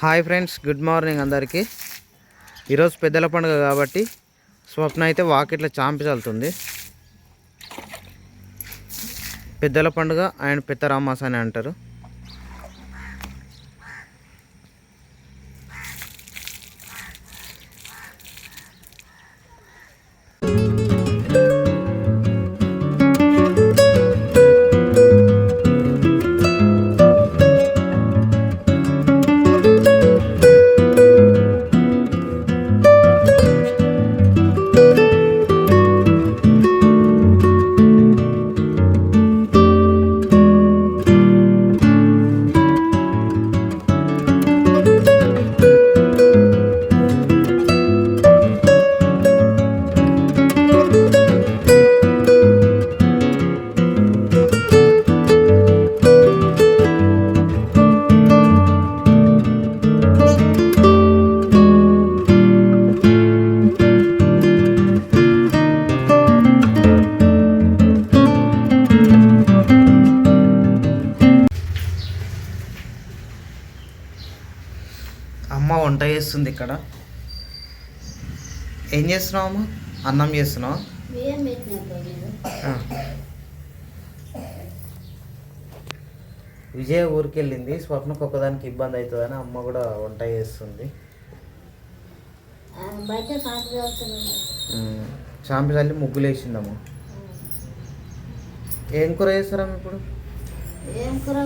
Hi friends good morning అందరికీ. ఈరోజు పెద్దల పండుగ కాబట్టి స్వప్న అయితే వాకిట్లో చాంపి చల్లుతుంది. పెద్దల పండుగ అండ్ పెద్దరామాస్ అని అంటారు. వంట చేస్తుంది ఇక్కడ. ఏం చేస్తున్నావు అమ్మ? అన్నం చేస్తున్నావా. విజయ ఊరికి వెళ్ళింది స్వప్నకు ఒకదానికి ఇబ్బంది అవుతుందని అమ్మ కూడా వంట చేస్తుంది. చాంపి చల్లి ముగ్గులు వేసిందమ్మ. ఏం కూర చేస్తారమ్మ ఇప్పుడు? ఏం కూర.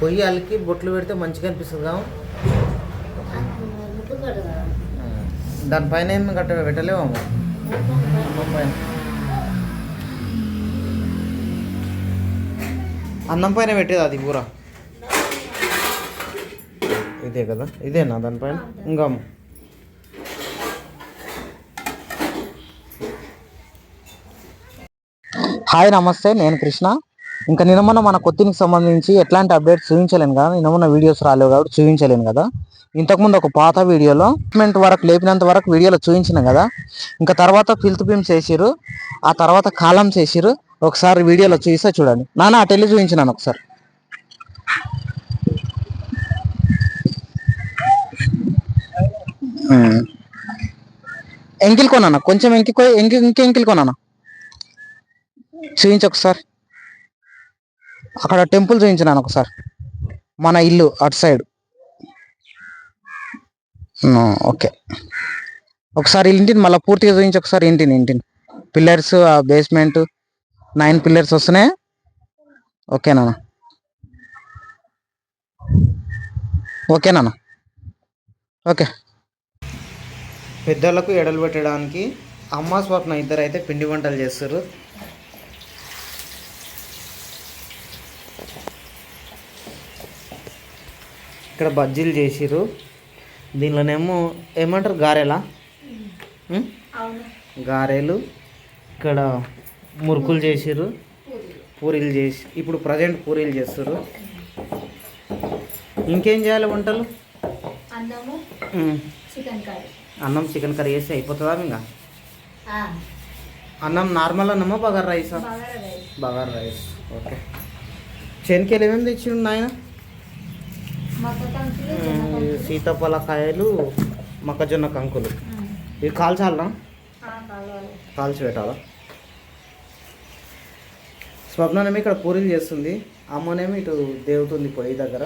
పొయ్యి అలికి బొట్లు పెడితే మంచిగా అనిపిస్తుంది దానిపైన ఏమి గట్ట పెట్టలేమమ్మ అన్నం పైన పెట్టేది అది కూర. ఇదే కదా? ఇదేనా దానిపైన ఇంకా. హాయ్ నమస్తే. నేను కృష్ణ. ఇంకా నిన్న మొన్న మన కొత్తినికి సంబంధించి ఎట్లాంటి అప్డేట్స్ చూపించలేను కదా. నిన్న మొన్న వీడియోస్ రాలేవు కాబట్టి చూపించలేను కదా. ఇంతకుముందు ఒక పాత వీడియోలో ట్రీట్మెంట్ వరకు లేపినంత వరకు వీడియోలో చూపించిన కదా. ఇంకా తర్వాత ఫిల్త్ పిమ్స్ వేసిరు ఆ తర్వాత కాలం చేసిరు ఒకసారి వీడియోలో చూస్తే చూడండి. నాన్న అటు వెళ్ళి చూపించినాను ఒకసారి. ఎంకిల్ కొనానా కొంచెం ఎంకి ఎంకి ఇంక ఎంకిల్ ఒకసారి. అక్కడ టెంపుల్ చూపించినాను ఒకసారి. మన ఇల్లు అటు సైడ్. ఓకే. ఒకసారి ఇంటిని మళ్ళీ పూర్తిగా చూపించి ఒకసారి ఇంటిని ఇంటిని. పిల్లర్స్ ఆ బేస్మెంట్ నైన్ పిల్లర్స్ వస్తున్నాయి? ఓకేనా ఓకేనా ఓకే పెద్దలకు ఎడలు పెట్టడానికి అమ్మ స్వప్న ఇద్దరు అయితే పిండి వంటలు చేస్తారు ఇక్కడ బజ్జీలు చేసిర్రు. దీనిలోనేమో ఏమంటారు గారెలా? గారెలు ఇక్కడ మురుకులు చేసిర్రు. పూరీలు చేసి ఇప్పుడు ప్రజెంట్ పూరీలు చేస్తారు ఇంకేం చేయాలి వంటలు? అన్నం చికెన్ కర్రీ చేస్తే అయిపోతుందా ఇంకా అన్నం నార్మల్ అన్నమా బగార్ రైసా? బగారా రైస్. ఓకే. శనికాయలు ఏమేమి తెచ్చిండు నాయన? కంకులు. సీతాఫలకాయలు మొక్కజొన్న కంకులు. ఇవి కాల్చాలనా కాల్చి పెట్టాలా స్వప్ననేమో ఇక్కడ పూరీలు చేస్తుంది అమ్మనేమో ఇటు దేవుతుంది పొయ్యి దగ్గర